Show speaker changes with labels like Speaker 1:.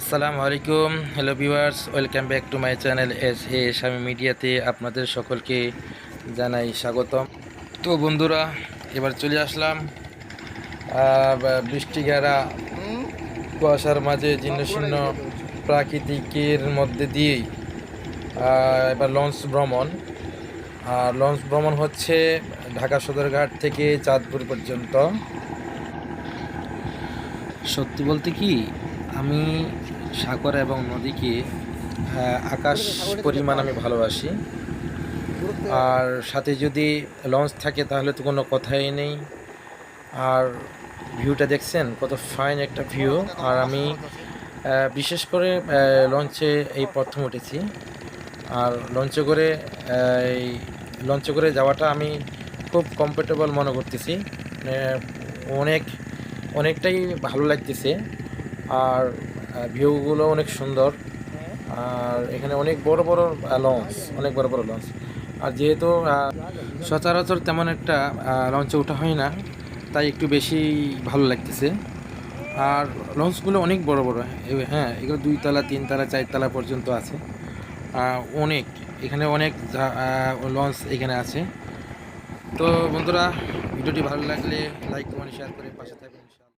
Speaker 1: আসসালামু আলাইকুম। Hello viewers welcome back to my channel S A Swami মিডিয়াতে আপনাদের সকলকে জানাই স্বাগতম। তো বন্ধুরা, এবার চলে আসলাম। বৃষ্টি ঘেরা কুয়াশার মাঝে জীর্ণ শীর্ণ প্রাকৃতিকের মধ্যে দিয়েই। এবার লঞ্চ ভ্রমণ। আর লঞ্চ ভ্রমণ হচ্ছে ঢাকা সদরঘাট থেকে চাঁদপুর পর্যন্ত। সত্যি বলতে কি আমি সাগর এবং নদীকে আকাশ পরিমাণ আমি ভালোবাসি। আর সাথে যদি লঞ্চ থাকে তাহলে তো কোনো কথাই নেই। আর ভিউটা দেখছেন? কত ফাইন একটা ভিউ। আর আমি বিশেষ করে লঞ্চে এই প্রথম উঠেছি। আর লঞ্চে করে এই লঞ্চে করে যাওয়াটা আমি খুব কমফোর্টেবল মনে করতেছি। মানে অনেক, অনেকটাই ভালো লাগতেছে। আর ভিউগুলো অনেক সুন্দর। আর এখানে অনেক বড় বড় লঞ্চ অনেক বড় বড় লঞ্চ আর যেহেতু সচরাচর তেমন একটা লঞ্চে ওঠা হয় না, তাই একটু বেশি ভালো লাগতেছে। আর লঞ্চগুলো অনেক বড় বড় হ্যাঁ এগুলো দুইতলা, তিনতলা, চারতলা পর্যন্ত আছে। অনেক, এখানে অনেক লঞ্চ এখানে আছে। তো বন্ধুরা, ভিডিওটি ভালো লাগলে লাইক কমেন্ট শেয়ার করে পাশে থাকবেন।